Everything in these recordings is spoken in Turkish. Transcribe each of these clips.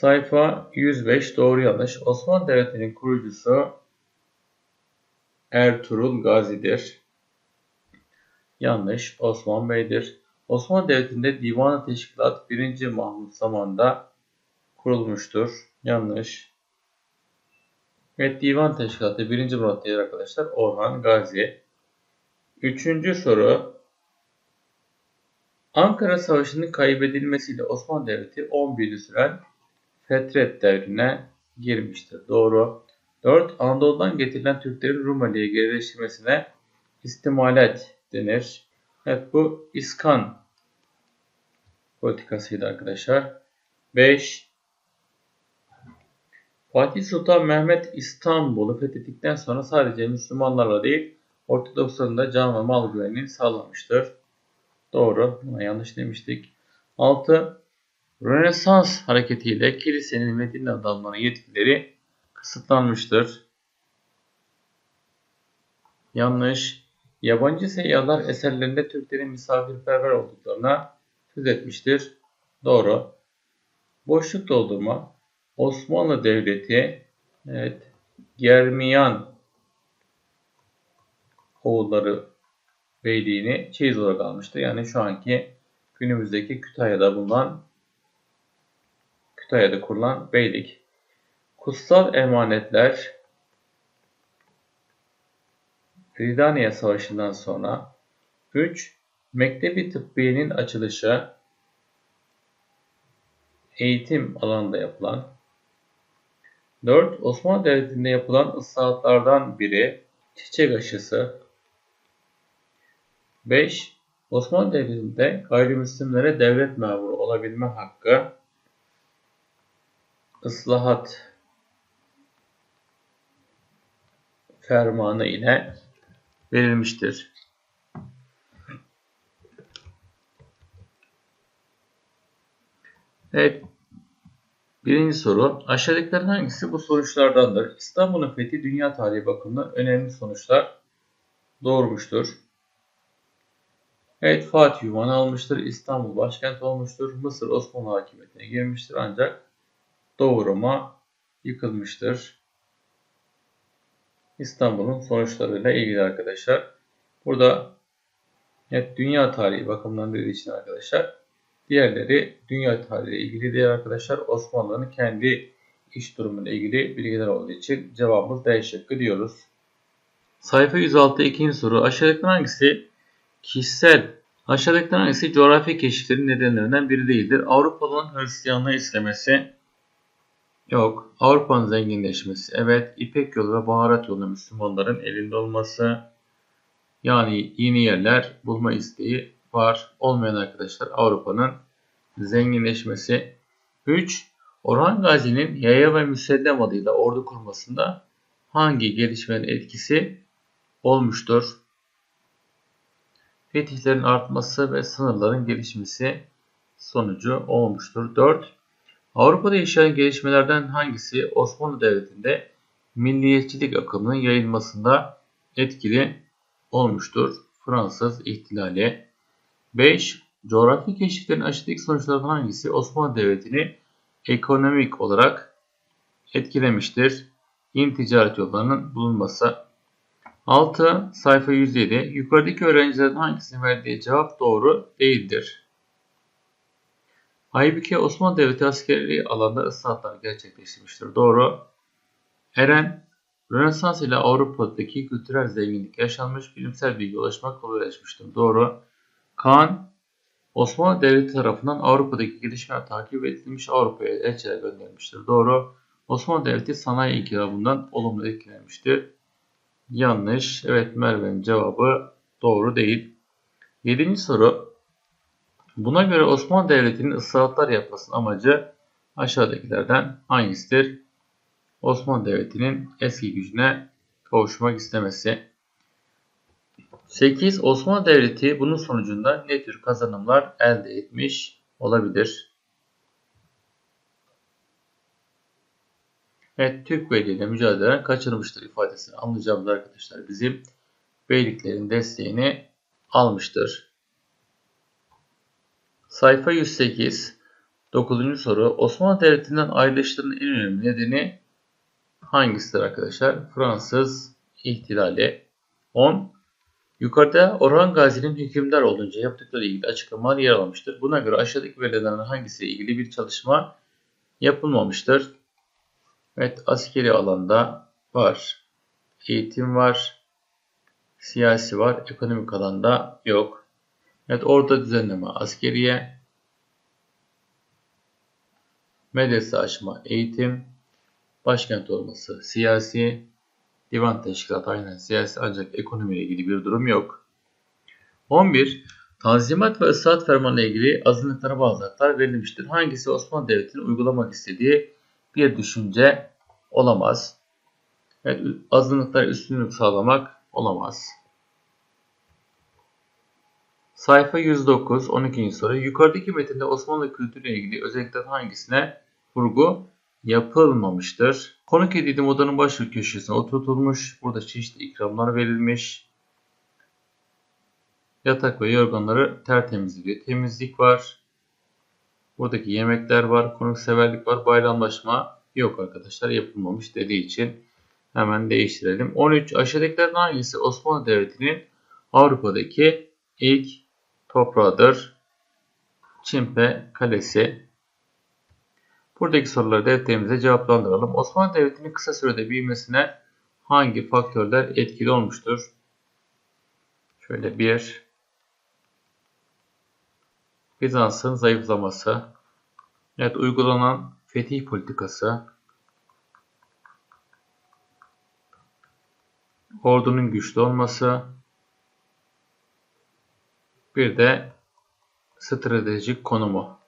Sayfa 105 doğru yanlış. Osmanlı Devleti'nin kurucusu Ertuğrul Gazi'dir. Yanlış. Osman Bey'dir. Osmanlı Devleti'nde Divan-ı Teşkilat 1. Mahmut zamanında kurulmuştur. Yanlış. Evet Divan Teşkilatı 1. Murat değil arkadaşlar. Orhan Gazi. Üçüncü soru. Ankara Savaşı'nın kaybedilmesiyle Osmanlı Devleti 11 yıl süren Fetret devrine girmiştir. Doğru. 4. Anadolu'dan getirilen Türklerin Rumeli'ye gerileştirmesine istimalet denir. Evet bu İskan politikasıydı arkadaşlar. 5. Fatih Sultan Mehmet İstanbul'u fethettikten sonra sadece Müslümanlarla değil Ortodoksların da can ve mal güvenliğini sağlamıştır. Doğru. Buna yanlış demiştik. 6. Rönesans hareketiyle kilisenin ve din adamlarının yetkileri kısıtlanmıştır. Yanlış. Yabancı seyyahlar eserlerinde Türklerin misafirperver olduklarına söz etmiştir. Doğru. Boşluk doldurma. Osmanlı Devleti evet, Germiyan oğulları beyliğini çeyiz olarak almıştı. Yani şu anki günümüzdeki Kütahya'da bulunan Kütahya'da kurulan beylik. Kutsal emanetler Ridaniye Savaşı'ndan sonra 3. Mektebi Tıbbiye'nin açılışı eğitim alanında yapılan 4. Osmanlı Devleti'nde yapılan ıslahatlardan biri çiçek aşısı 5. Osmanlı Devleti'nde gayrimüslimlere devlet memuru olabilme hakkı ıslahat fermanı ile verilmiştir. Evet. Birinci soru. Aşağıdakilerin hangisi bu sonuçlardandır? İstanbul'un fethi dünya tarihi bakımından önemli sonuçlar doğurmuştur. Evet Fatih Yuvan'ı almıştır. İstanbul başkent olmuştur. Mısır Osmanlı hakimiyetine girmiştir ancak Doğu Roma yıkılmıştır. İstanbul'un sonuçlarıyla ilgili arkadaşlar. Burada evet, dünya tarihi bakımından dediği için arkadaşlar Diğerleri dünya tarihi ile ilgili diğer arkadaşlar Osmanlı'nın kendi iş durumuyla ilgili bilgiler olduğu için cevabımız D şıkkı diyoruz. Sayfa 106 ikinci soru. Aşağıdakilerden hangisi kişisel aşağıdakilerden hangisi coğrafi keşiflerin nedenlerinden biri değildir? Avrupa'nın Hristiyanlığı istemesi yok. Avrupa'nın zenginleşmesi evet. İpek yolu ve baharat yolu Müslümanların elinde olması yani yeni yerler bulma isteği var. Olmayan arkadaşlar Avrupa'nın zenginleşmesi. 3. Orhan Gazi'nin yaya ve müseddem adıyla ordu kurmasında hangi gelişmenin etkisi olmuştur? Fetihlerin artması ve sınırların gelişmesi sonucu olmuştur. 4. Avrupa'da yaşayan gelişmelerden hangisi Osmanlı Devleti'nde milliyetçilik akımının yayılmasında etkili olmuştur? Fransız ihtilali, 5. Coğrafi keşiflerin aşağıdaki sonuçlarından hangisi Osmanlı Devleti'ni ekonomik olarak etkilemiştir? Yeni ticaret yollarının bulunması. 6. Sayfa 107. Yukarıdaki öğrencilerden hangisinin verdiği cevap doğru değildir? Aybüke Osmanlı Devleti askeri alanda ıslahatlar gerçekleştirmiştir. Doğru. Eren, Rönesans ile Avrupa'daki kültürel zenginlik yaşanmış, bilimsel bilgi ulaşmak kolaylaşmıştır. Doğru. Kaan, Osmanlı Devleti tarafından Avrupa'daki gelişmeler takip edilmiş Avrupa'ya elçiler göndermiştir. Doğru. Osmanlı Devleti sanayi inkılabından olumlu etkilenmiştir. Yanlış. Evet Merve'nin cevabı doğru değil. Yedinci soru. Buna göre Osmanlı Devleti'nin ıslahatlar yapmasının amacı aşağıdakilerden hangisidir? Osmanlı Devleti'nin eski gücüne kavuşmak istemesi. 8. Osmanlı Devleti bunun sonucunda ne tür kazanımlar elde etmiş olabilir? Evet, Türk Beyliğiyle mücadeleden kaçırmıştır ifadesini anlayacağımız arkadaşlar bizim beyliklerin desteğini almıştır. Sayfa 108. Dokuzuncu soru. Osmanlı Devleti'nden ayrılışların en önemli nedeni hangisidir arkadaşlar? Fransız ihtilali. 10. Yukarıda Orhan Gazi'nin hükümdar olunca yaptıkları ilgili açıklamalar yer almıştır. Buna göre aşağıdaki verilerden hangisiyle ilgili bir çalışma yapılmamıştır? Evet, askeri alanda var. Eğitim var. Siyasi var. Ekonomik alanda yok. Evet, orada düzenleme askeriye. Medrese açma eğitim. Başkent olması siyasi. Divan teşkilatı aynen siyasi ancak ekonomiyle ilgili bir durum yok. 11. Tanzimat ve ıslahat fermanı ile ilgili azınlıklara bazı haklar verilmiştir. Hangisi Osmanlı Devleti'nin uygulamak istediği bir düşünce olamaz. Evet, azınlıklara üstünlük sağlamak olamaz. Sayfa 109, 12. soru. Yukarıdaki metinde Osmanlı kültürüyle ilgili özellikler hangisine vurgu yapılmamıştır? Konuk edildiğim odanın baş köşesine oturtulmuş. Burada çeşitli ikramlar verilmiş. Yatak ve yorganları tertemizliyor. Temizlik var. Buradaki yemekler var. Konukseverlik var. Bayramlaşma yok arkadaşlar. Yapılmamış dediği için hemen değiştirelim. 13. Aşağıdakilerden hangisi Osmanlı Devleti'nin Avrupa'daki ilk toprağıdır? Çimpe Kalesi. Buradaki soruları defterimize cevaplandıralım. Osmanlı Devleti'nin kısa sürede büyümesine hangi faktörler etkili olmuştur? Şöyle bir Bizans'ın zayıflaması, evet uygulanan fetih politikası, ordunun güçlü olması, bir de stratejik konumu.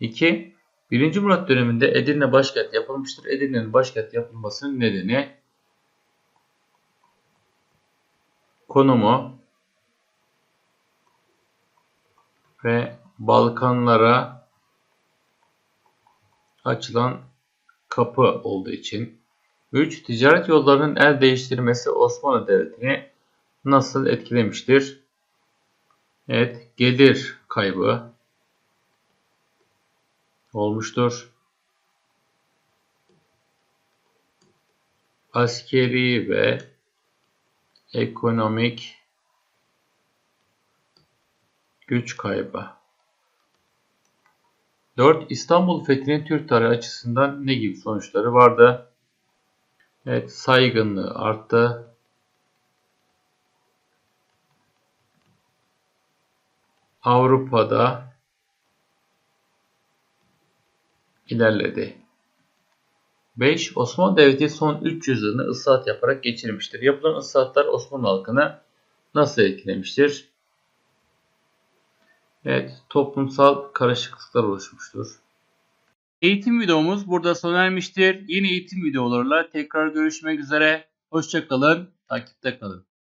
2. 1. Murat döneminde Edirne başkent yapılmıştır. Edirne'nin başkent yapılmasının nedeni konumu ve Balkanlara açılan kapı olduğu için 3. Ticaret yollarının el değiştirmesi Osmanlı Devleti'ni nasıl etkilemiştir? Evet, gelir kaybı olmuştur. Askeri ve ekonomik güç kaybı. 4. İstanbul fethinin Türk tarihi açısından ne gibi sonuçları vardı? Evet, saygınlığı arttı. Avrupa'da ilerledi. 5. Osmanlı Devleti son 300 yılını ıslahat yaparak geçirmiştir. Yapılan ıslahatlar Osmanlı halkını nasıl etkilemiştir? Evet, toplumsal karışıklıklar oluşmuştur. Eğitim videomuz burada sona ermiştir. Yeni eğitim videolarıyla tekrar görüşmek üzere. Hoşçakalın, takipte kalın.